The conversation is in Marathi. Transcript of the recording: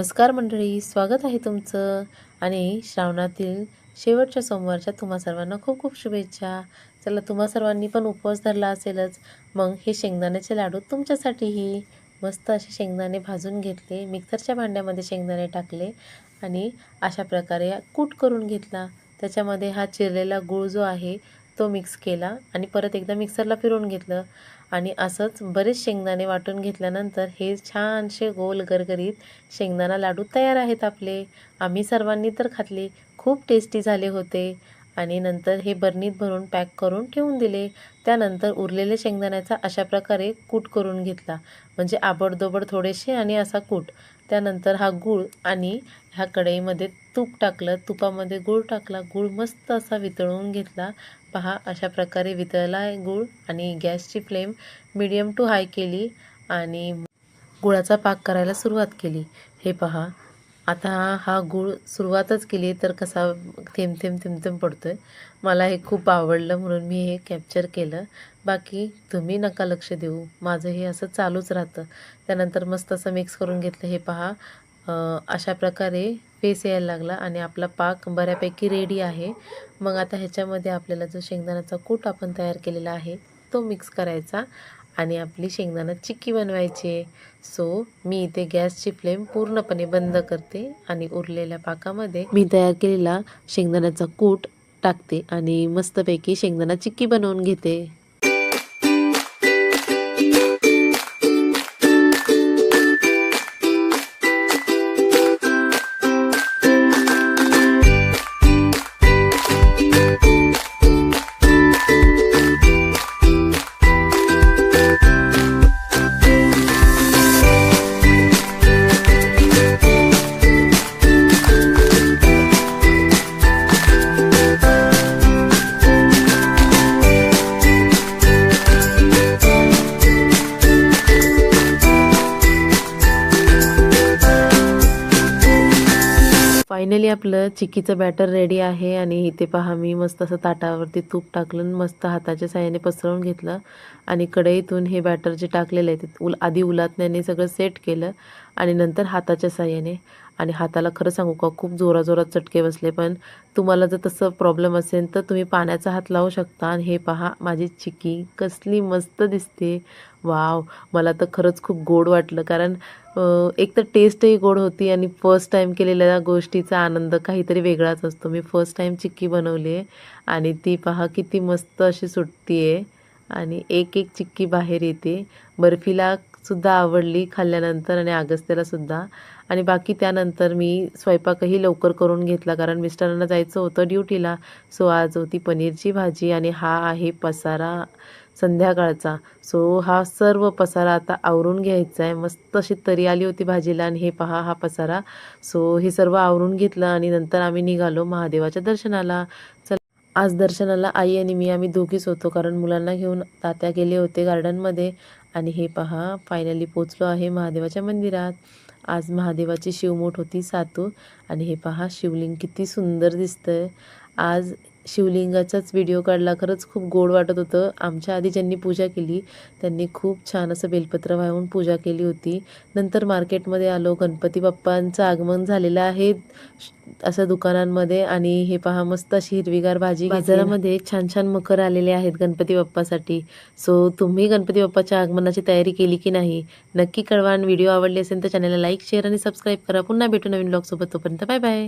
नमस्कार मंडळी स्वागत आहे तुमचं. आणि श्रावणातील शेवटच्या सोमवारच्या तुम्हा सर्वांना खूप खूप शुभेच्छा. चला तुम्हा सर्वांनी पण उपवास धरला असेलच. मग हे शेंगदाण्याचे लाडू तुमच्यासाठीही मस्त असे शेंगदाणे भाजून घेतले. मिक्सरच्या भांड्यामध्ये शेंगदाणे टाकले आणि अशा प्रकारे कूट करून घेतला. त्याच्यामध्ये हा चिरलेला गूळ जो आहे तो मिक्स केला आणि परत एकदा मिक्सरला फिरवून घेतलं. आणि असंच बरेच शेंगदाणे वाटून घेतल्यानंतर हे छानसे गोल गरगरीत शेंगदाणा लाडू तयार आहेत आपले. आम्ही सर्वांनी तर खातले खूप टेस्टी झाले होते. आणि नंतर हे बरणीत भरून पॅक करून ठेवून दिले. त्यानंतर उरलेले शेंगदाण्याचा अशा प्रकारे कूट करून घेतला. म्हणजे आबडदोबड थोडेसे आणि असा कूट. त्यानंतर हा गूळ आणि ह्या कढईमध्ये तूप टाकलं. तुपामध्ये गूळ टाकला. गूळ मस्त असा वितळवून घेतला. पहा अशा प्रकारे वितळला आहे गूळ आणि गॅसची फ्लेम मिडियम टू हाय केली आणि गुळाचा पाक करायला सुरुवात केली. हे पहा आता हा गूळ सुरुवातच केली तर कसा थेंब थेंब थेंब थेंब पडतो आहे मला हे खूप आवडलं म्हणून मी हे कॅप्चर केलं. बाकी तुम्ही नका लक्ष देऊ माझं हे असं चालूच राहतं. त्यानंतर मस्त असं मिक्स करून घेतलं. हे पहा अशा प्रकारे फेस यायला लागला आणि आपला पाक बऱ्यापैकी रेडी आहे. मग आता ह्याच्यामध्ये आपल्याला जो शेंगदाण्याचा कूट आपण तयार केलेला आहे तो मिक्स करायचा आणि आपली शेंगदाणा चिक्की बनवायची आहे. सो मी इथे गॅसची फ्लेम पूर्णपणे बंद करते आणि उरलेल्या पाकामध्ये मी तयार केलेला शेंगदाण्याचा कूट टाकते आणि मस्तपैकी शेंगदाणा चिक्की बनवून घेते. फायनली आपलं चिक्कीचं बॅटर रेडी आहे आणि इथे पहा मी मस्त असं ताटावरती तूप टाकलं आणि मस्त हाताच्या साह्याने पसरवून घेतलं. आणि कढईतून हे बॅटर जे टाकलेलं आहे ते उल आधी उलातण्याने सगळं सेट केलं आणि नंतर हाताच्या साह्याने. आणि हाताला खरं सांगू का खूप जोराजोरात चटके बसले. पण तुम्हाला जर तसं प्रॉब्लेम असेल तर तुम्ही पाण्याचा हात लावू शकता. आणि हे पहा माझी चिक्की कसली मस्त दिसते. वाव मला तर खरंच खूप गोड वाटलं. कारण एक तर टेस्टही गोड होती आणि फर्स्ट टाईम केलेल्या गोष्टीचा आनंद काहीतरी वेगळाच असतो. मी फर्स्ट टाईम चिक्की बनवली आहे आणि ती पहा किती मस्त अशी सुटती आहे आणि एक एक चिक्की बाहेर येते. बर्फीला सुद्धा आवडली खाल्ल्यानंतर आणि अगस्त्याला सुद्धा. आणि बाकी त्यानंतर मी स्वयंपाकही लवकर करून घेतला कारण मिस्टरांना जायचं होतं ड्युटीला. सो आज होती पनीरची भाजी आणि हा आहे पसारा संध्याकाळचा. सो हा सर्व पसारा आता आवरून घ्यायचा आहे. मस्त अशी तरी आली होती भाजीला आणि हे पहा हा पसारा. सो हे सर्व आवरून घेतलं आणि नंतर आम्ही निघालो महादेवाच्या दर्शनाला. चल आज दर्शनाला आई आणि मी आम्ही दोघीच होतो. कारण मुलांना घेऊन तात्या गेले होते गार्डनमध्ये. आणि हे पहा फायनली पोचलो आहे महादेवाच्या मंदिरात. आज महादेवाची शिवमूठ होती सातू. आणि हे पहा शिवलिंग किती सुंदर दिसतंय. आज शिवलिंगाचाच व्हिडिओ काढला. खरंच खूप गोड वाटत होतं. आमच्या आधी ज्यांनी पूजा केली त्यांनी खूप छान असं बेलपत्र वाहून पूजा केली होती. नंतर मार्केटमध्ये आलो. गणपती बाप्पांचं आगमन झालेलं आहे असं दुकानांमध्ये आणि हे पहा मस्त अशी हिरवीगार भाजी बाजारामध्ये छान छान मकर आलेले आहेत गणपती बाप्पासाठी. सो तुम्ही गणपती बाप्पाच्या आगमनाची तयारी केली की नाही नक्की कळवा. आणि व्हिडिओ आवडले असेल तर चॅनलला लाईक शेअर आणि सबस्क्राईब करा. पुन्हा भेटू नवीन ब्लॉगसोबत तोपर्यंत बाय बाय